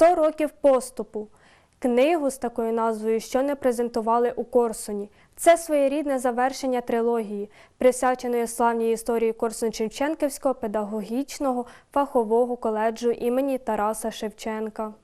100 років поступу. Книгу з такою назвою, що не презентували у Корсуні. Це своєрідне завершення трилогії, присвяченої славній історії Корсун-Шевченківського педагогічного фахового коледжу імені Тараса Шевченка.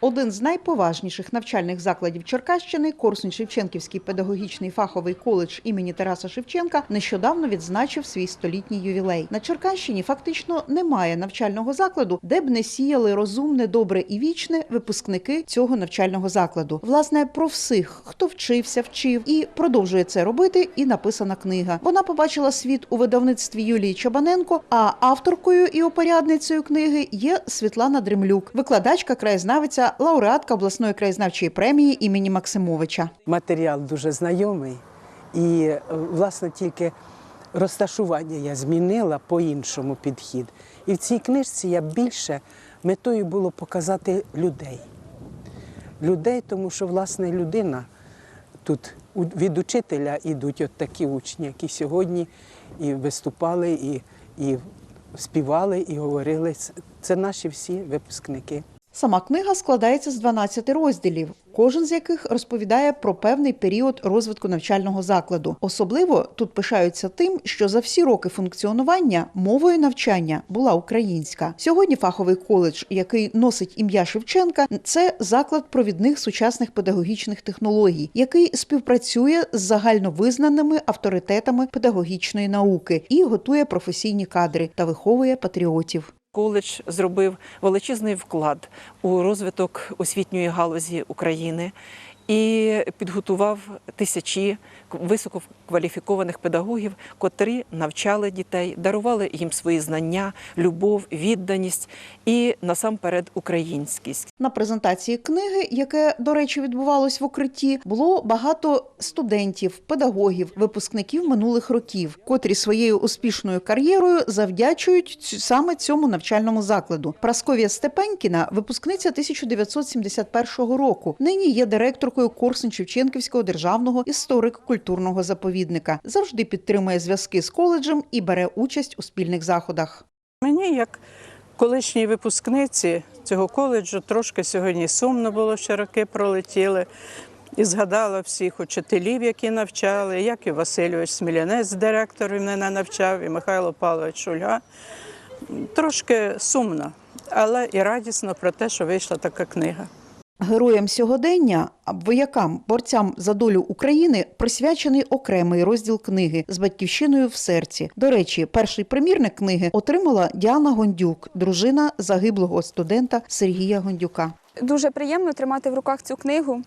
Один з найповажніших навчальних закладів Черкащини, Корсунь-Шевченківський педагогічний фаховий коледж імені Тараса Шевченка, нещодавно відзначив свій столітній ювілей. На Черкащині фактично немає навчального закладу, де б не сіяли розумне, добре і вічне випускники цього навчального закладу. Власне, про всіх, хто вчився, вчив і продовжує це робити, і написана книга. Вона побачила світ у видавництві Юлії Чабаненко. А авторкою і опорядницею книги є Світлана Дремлюк, викладачка, краєзнавиця, лауреатка обласної краєзнавчої премії імені Максимовича. Матеріал дуже знайомий, і е, власне тільки розташування я змінила по-іншому підхід. І в цій книжці я більше метою було показати людей. Людей, тому що власне людина тут від учителя йдуть от такі учні, які сьогодні і виступали, і, і співали, і говорили. Це наші всі випускники. Сама книга складається з 12 розділів, кожен з яких розповідає про певний період розвитку навчального закладу. Особливо тут пишаються тим, що за всі роки функціонування мовою навчання була українська. Сьогодні фаховий коледж, який носить ім'я Шевченка, це заклад провідних сучасних педагогічних технологій, який співпрацює з загальновизнаними авторитетами педагогічної науки і готує професійні кадри та виховує патріотів. Коледж зробив величезний вклад у розвиток освітньої галузі України і підготував тисячі висококваліфікованих педагогів, котрі навчали дітей, дарували їм свої знання, любов, відданість і насамперед українськість. На презентації книги, яке, до речі, відбувалось в укритті, було багато студентів, педагогів, випускників минулих років, котрі своєю успішною кар'єрою завдячують саме цьому навчальному закладу. Прасковія Степенькіна, випускниця 1971 року, нині є директоркою Корсунь-Шевченківського державного історико-культурного заповідника. Завжди підтримує зв'язки з коледжем і бере участь у спільних заходах. Мені, як колишній випускниці цього коледжу, трошки сьогодні сумно було, що роки пролетіли. І згадала всіх учителів, які навчали, Яків Васильович Смілянець, директор мене навчав, і Михайло Павлович Шульга. Трошки сумно, але і радісно про те, що вийшла така книга. Героям сьогодення, воякам, борцям за долю України присвячений окремий розділ книги з батьківщиною в серці. До речі, перший примірник книги отримала Діана Гондюк, дружина загиблого студента Сергія Гондюка. Дуже приємно тримати в руках цю книгу.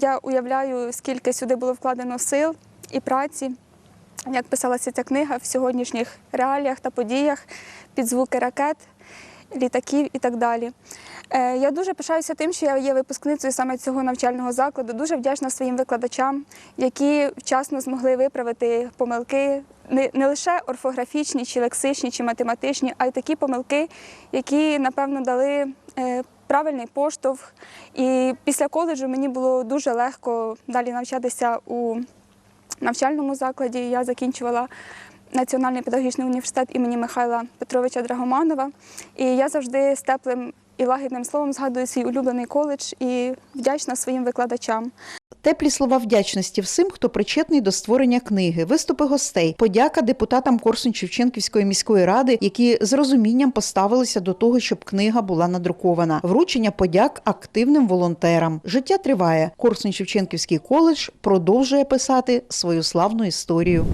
Я уявляю, скільки сюди було вкладено сил і праці, як писалася ця книга в сьогоднішніх реаліях та подіях під звуки ракет, літаків і так далі. Е, Я дуже пишаюся тим, що я є випускницею саме цього навчального закладу. Дуже вдячна своїм викладачам, які вчасно змогли виправити помилки не, лише орфографічні, чи лексичні, чи математичні, а й такі помилки, які, напевно, дали е, правильний поштовх. І після коледжу мені було дуже легко далі навчатися у навчальному закладі. Я закінчувала Національний педагогічний університет імені Михайла Петровича Драгоманова. І я завжди з теплим і лагідним словом згадую свій улюблений коледж і вдячна своїм викладачам. Теплі слова вдячності всім, хто причетний до створення книги, виступи гостей, подяка депутатам Корсунь-Шевченківської міської ради, які з розумінням поставилися до того, щоб книга була надрукована. Вручення подяк активним волонтерам. Життя триває. Корсунь-Шевченківський коледж продовжує писати свою славну історію.